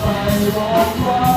ไปบอกว่า